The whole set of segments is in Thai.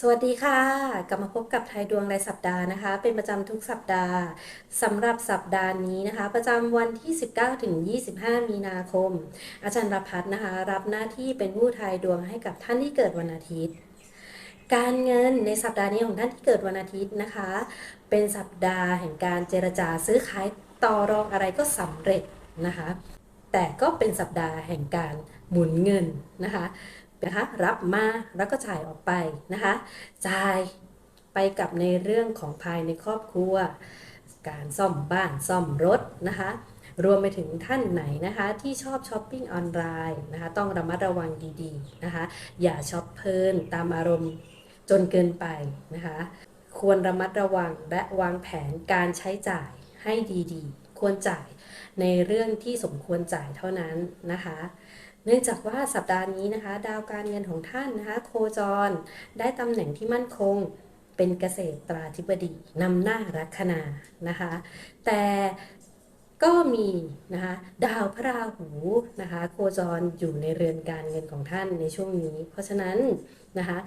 สวัสดีค่ะ กลับมาพบกับไทยดวงรายสัปดาห์นะคะ เป็นประจำทุกสัปดาห์สำหรับสัปดาห์นี้นะคะ ประจำวันที่ 19ถึง25 มีนาคม อาจารย์รพัฒน์นะคะ รับหน้าที่เป็นผู้ทายดวงให้กับท่านที่เกิดวันอาทิตย์ การเงินในสัปดาห์นี้ของท่านที่เกิดวันอาทิตย์นะคะ เป็นสัปดาห์แห่งการเจรจาซื้อขายต่อรองอะไรก็สำเร็จนะคะ แต่ก็เป็นสัปดาห์แห่งการหมุนเงินนะคะ นะคะรับมาแล้วก็จ่ายออกไปนะคะจ่ายไปกับในเรื่องของภายในครอบครัว การซ่อมบ้านซ่อมรถนะคะรวมไปถึงท่านไหนนะคะที่ชอบช้อปปิ้งออนไลน์นะคะต้องระมัดระวังดีๆนะคะอย่าช็อปเพลินตามอารมณ์จนเกินไปนะคะควรระมัดระวังและวางแผนการใช้จ่ายให้ดีๆ ควรจ่ายในเรื่องที่สมควรจ่ายเท่านั้นนะคะ เนื่องจากว่าสัปดาห์นี้นะคะ ดาวการเงินของท่านนะคะ โคจรได้ตำแหน่งที่มั่นคงเป็นเกษตราธิบดีนำหน้าลัคนานะคะ แต่ก็มีนะคะดาวพระราหูนะคะโคจรอยู่ในเรือนการเงินของท่านในช่วงนี้ เพราะฉะนั้นนะคะ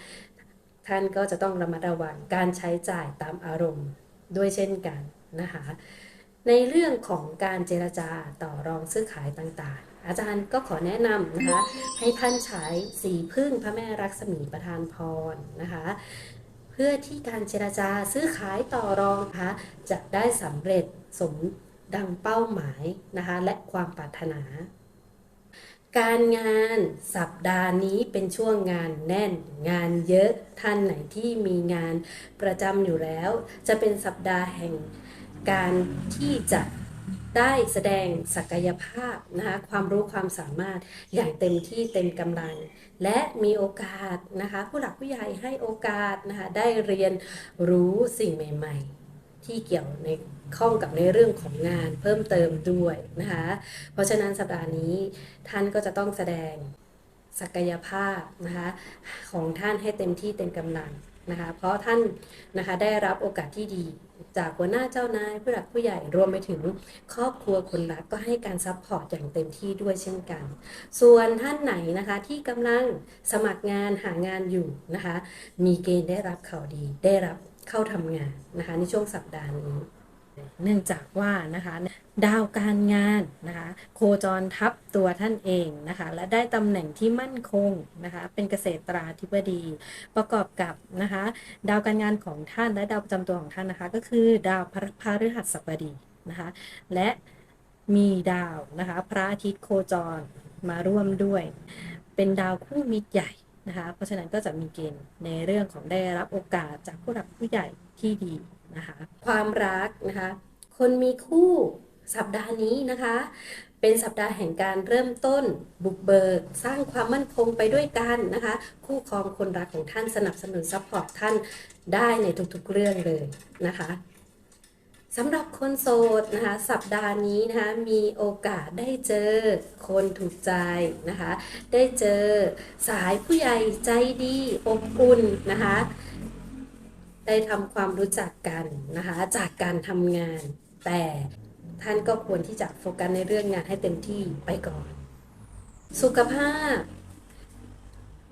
ท่านก็จะต้องระมัดระวังการใช้จ่ายตามอารมณ์ด้วยเช่นกันนะคะ ในเรื่องของการเจรจาต่อรองซื้อขายต่างๆ อาจารย์ก็ขอแนะนำนะคะ ให้ท่านใช้สีพึ่งพระแม่รักษมีประทานพรนะคะ เพื่อที่การเจรจาซื้อขายต่อรองนะคะจะได้สำเร็จสมดังเป้าหมายนะคะ และความปรารถนา การงานสัปดาห์นี้เป็นช่วงงานแน่น งานเยอะท่านไหนที่มีงานประจำอยู่แล้ว จะเป็นสัปดาห์แห่ง การที่จะได้แสดงศักยภาพนะคะความรู้ความสามารถอย่างเต็มที่เต็มกำลัง และมีโอกาสนะคะผู้หลักผู้ใหญ่ให้โอกาสนะคะได้เรียนรู้สิ่งใหม่ ๆ ที่เกี่ยวในข้องกับในเรื่องของงานเพิ่มเติมด้วยนะคะเพราะฉะนั้นสัปดาห์นี้ท่านก็จะต้องแสดงศักยภาพนะคะของท่านให้เต็มที่เต็มกำลัง นะคะ เพราะท่านนะคะได้รับโอกาสที่ดีจากหัวหน้าเจ้านายผู้หลักผู้ใหญ่รวมไปถึงครอบครัวคนรักก็ให้การซัพพอร์ตอย่างเต็มที่ด้วยเช่นกัน ส่วนท่านไหนนะคะที่กำลังสมัครงานหางานอยู่นะคะ มีเกณฑ์ได้รับข่าวดีได้รับเข้าทำงานนะคะในช่วงสัปดาห์นี้ เนื่องจากว่านะคะดาวการงานนะคะโคจรทับตัวท่านเองนะคะและได้ตำแหน่งที่มั่นคงนะคะเป็นเกษตราธิบดี ประกอบกับนะคะดาวการงานของท่านและดาวประจำตัวของท่านนะคะก็คือดาวพระพฤหัสบดีนะคะและมีดาวนะคะพระอาทิตย์โคจรมาร่วมด้วย เป็นดาวคู่มิตรใหญ่นะคะเพราะฉะนั้นก็จะมีเกณฑ์ในเรื่องของได้รับโอกาสจากผู้หลักผู้ใหญ่ที่ดี นะคะความรักนะคะคนมีคู่สัปดาห์นี้นะคะ เป็นสัปดาห์แห่งการเริ่มต้น บุกเบิก สร้างความมั่นคงไปด้วยกันนะคะ คู่ครองคนรักของท่านสนับสนุนซัพพอร์ตท่านได้ในทุกๆเรื่องเลยนะคะสำหรับคนโสดนะคะสัปดาห์นี้นะคะมีโอกาสได้เจอคนถูกใจนะคะ ได้เจอสายผู้ใหญ่ใจดีอบอุ่นนะคะ ได้ทำความรู้จักกันนะคะ จากการทำงาน แต่ท่านก็ควรที่จะโฟกัสในเรื่องงานให้เต็มที่ไปก่อน สุขภาพ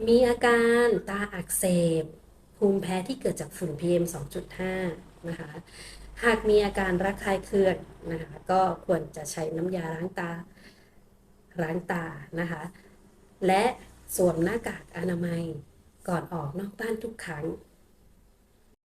มีอาการตาอักเสบ ภูมิแพ้ที่เกิดจากฝุ่น PM 2.5 นะคะ หากมีอาการระคายเคืองนะคะ ก็ควรจะใช้น้ำยาล้างตาล้างตานะคะ และสวมหน้ากากอนามัยก่อนออกนอกบ้านทุกครั้ง